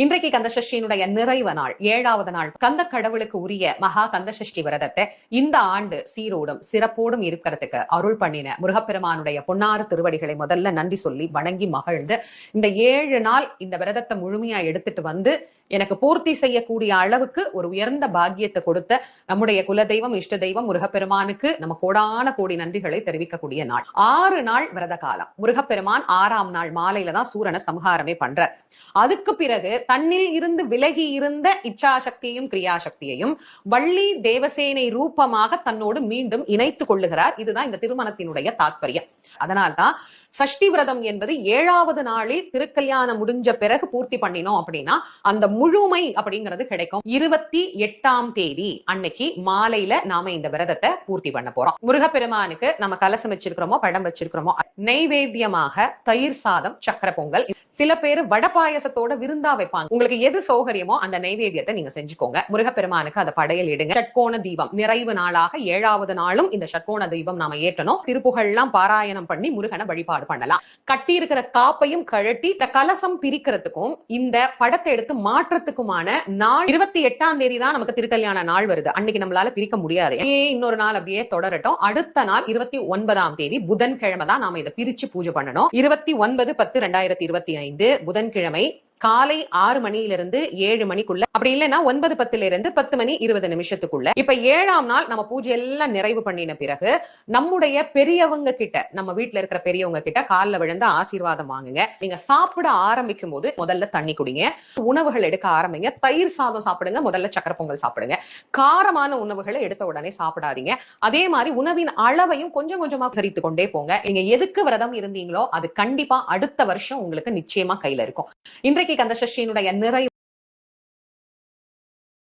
இன்றைக்கு கந்தசஷ்டியினுடைய நிறைவு நாள் ஏழாவது நாள். கந்த கடவுளுக்கு உரிய மகா கந்தசஷ்டி விரதத்தை இந்த ஆண்டு சீரோடும் சிறப்போடும் இருக்கிறதுக்கு அருள் பண்ணின முருகப்பெருமானுடைய பொன்னாறு திருவடிகளை முதல்ல நன்றி சொல்லி வணங்கி மகிழ்ந்து இந்த ஏழு நாள் இந்த விரதத்தை முழுமையா எடுத்துட்டு வந்து எனக்கு பூர்த்தி செய்யக்கூடிய அளவுக்கு ஒரு உயர்ந்த பாக்கியத்தை கொடுத்த நம்முடைய குலதெய்வம் இஷ்ட தெய்வம் முருகப்பெருமானுக்கு நம்ம கோடான கோடி நன்றிகளை தெரிவிக்கக்கூடிய நாள். ஆறு நாள் விரத காலம். முருகப்பெருமான் ஆறாம் நாள் மாலையில தான் சூரனை சம்ஹாரமே பண்றார். அதுக்கு பிறகு தன்னில் இருந்து விலகி இருந்த இச்சாசக்தியையும் கிரியாசக்தியையும் வள்ளி தேவசேனை ரூபமாக தன்னோடு மீண்டும் இணைத்துக் கொள்ளுகிறார். இதுதான் இந்த திருமணத்தினுடைய தாத்பரியம். அதனால்தான் சஷ்டி விரதம் என்பது ஏழாவது நாளில் திருக்கல்யாணம் முடிஞ்ச பிறகு பூர்த்தி பண்ணினோம் அப்படின்னா அந்த முழுமை அப்படிங்கிறது கிடைக்கும். இருபத்தி எட்டாம் தேதி அன்னைக்கு மாலையில நாம இந்த விரதத்தை பூர்த்தி பண்ண போறோம். முருகப்பெருமானுக்கு நம்ம கலசம் வச்சிருக்கிறோமோ படம் வச்சிருக்கிறோமோ நெய்வேத்தியமாக தயிர் சாதம் சக்கர பொங்கல் சில பேர் வட பாயசத்தோட விருந்தா வைப்பாங்க. உங்களுக்கு எது சௌகரியமோ அந்த நைவேத்தியத்தை நீங்க செஞ்சுக்கோங்க. முருகப்பெருமானுக்கு அதை படையல் இடுங்க. ஷட்கோண தீபம். நிறைவு நாளாக ஏழாவது நாளும் இந்த ஷட்கோண தீபம் நாம ஏற்றணும். திருப்புகள்லாம் பாராயணம் பண்ணி முருகனை வழிபாடு பண்ணலாம். கட்டி இருக்கிற காப்பையும் கழட்டி இந்த கலசம் பிரிக்கிறதுக்கும் இந்த படத்தை எடுத்து மாற்றத்துக்குமான நாள் இருபத்தி எட்டாம் தேதி தான் நமக்கு திருக்கல்யாண நாள் வருது. அன்னைக்கு நம்மளால பிரிக்க முடியாது. ஏ இன்னொரு நாள் அப்படியே தொடரட்டும். அடுத்த நாள் இருபத்தி ஒன்பதாம் தேதி புதன்கிழமை தான் நாம இதை பிரிச்சு பூஜை பண்ணணும். இருபத்தி ஒன்பது பத்து ரெண்டாயிரத்தி இருபத்தி ஐந்து புதன்கிழமை காலை ஆறு மணியிலிருந்து ஏழு மணிக்குள்ள அப்படி இல்லைன்னா ஒன்பது பத்துல இருந்து பத்து மணி இருபது நிமிஷத்துக்குள்ள. இப்ப ஏழாம் நாள் நம்ம பூஜை எல்லாம் நிறைவு பண்ணின பிறகு நம்முடைய பெரியவங்க கிட்ட நம்ம வீட்டுல இருக்கிற பெரியவங்க கிட்ட கால்ல விழுந்து ஆசீர்வாதம் வாங்குங்க. நீங்க சாப்பிட ஆரம்பிக்கும் போது முதல்ல தண்ணி குடிங்க. உணவுகள் எடுக்க ஆரம்பிங்க. தயிர் சாதம் சாப்பிடுங்க. முதல்ல சக்கரை பொங்கல் சாப்பிடுங்க. காரமான உணவுகளை எடுத்த உடனே சாப்பிடாதீங்க. அதே மாதிரி உணவின் அளவையும் கொஞ்சம் கொஞ்சமா கரித்து கொண்டே போங்க. நீங்க எதுக்கு விரதம் இருந்தீங்களோ அது கண்டிப்பா அடுத்த வருஷம் உங்களுக்கு நிச்சயமா கையில இருக்கும். இன்றைக்கு கந்தசஷ்டியினுடைய நிறை